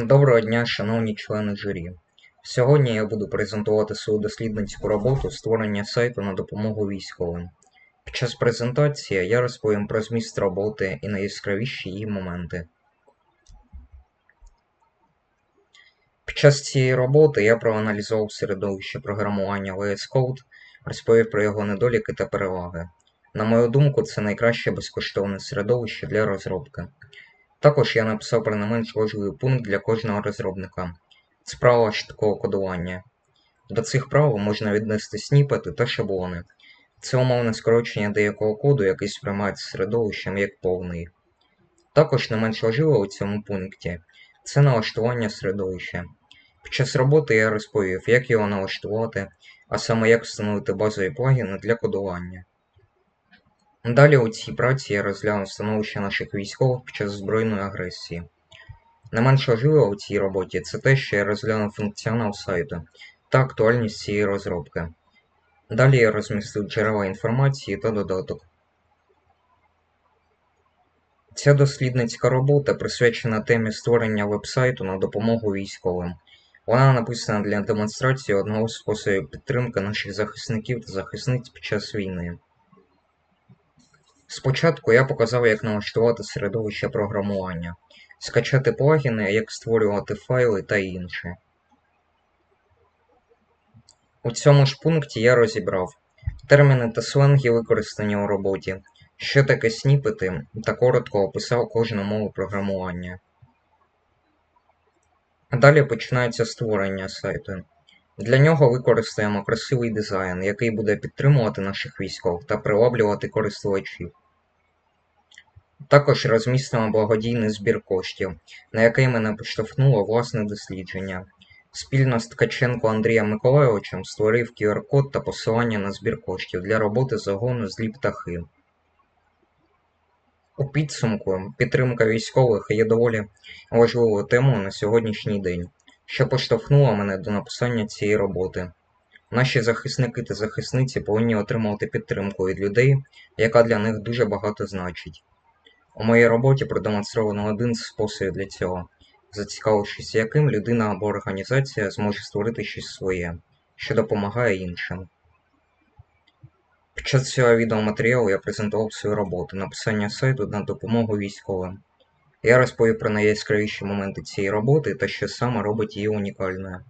Доброго дня, шановні члени журі. Сьогодні я буду презентувати свою дослідницьку роботу створення сайту на допомогу військовим. Під час презентації я розповім про зміст роботи і найяскравіші її моменти. Під час цієї роботи я проаналізував середовище програмування VS Code, розповів про його недоліки та переваги. На мою думку, це найкраще безкоштовне середовище для розробки. Також я написав про не менш важливий пункт для кожного розробника це правила швидкого кодування. До цих правил можна віднести сніпети та шаблони. Це умовне скорочення деякого коду, який сприймається середовищем як повний. Також не менш важливо у цьому пункті це налаштування середовища. Під час роботи я розповів, як його налаштувати, а саме як встановити базові плагіни для кодування. Далі у цій праці я розглянув становище наших військових під час збройної агресії. Не менш важливо у цій роботі це те, що я розглянув функціонал сайту та актуальність цієї розробки. Далі я розмістив джерела інформації та додаток. Ця дослідницька робота присвячена темі створення вебсайту на допомогу військовим. Вона написана для демонстрації одного з способів підтримки наших захисників та захисниць під час війни. Спочатку я показав, як налаштувати середовище програмування, скачати плагіни, як створювати файли та інше. У цьому ж пункті я розібрав терміни та сленги, використані у роботі, що таке сніпети, та коротко описав кожну мову програмування. Далі починається створення сайту. Для нього використаємо красивий дизайн, який буде підтримувати наших військових та приваблювати користувачів. Також розмістимо благодійний збір коштів, на який мене поштовхнуло власне дослідження. Спільно з Ткаченко Андрієм Миколайовичем створив QR-код та посилання на збір коштів для роботи загону злі птахи. У підсумку підтримка військових є доволі важливою темою на сьогоднішній день, що поштовхнуло мене до написання цієї роботи. Наші захисники та захисниці повинні отримувати підтримку від людей, яка для них дуже багато значить. У моїй роботі продемонстровано один з способів для цього, зацікавившись яким людина або організація зможе створити щось своє, що допомагає іншим. Під час цього відеоматеріалу я презентував свою роботу написання сайту на допомогу військовим. Я розповів про найяскравіші моменти цієї роботи та що саме робить її унікальною.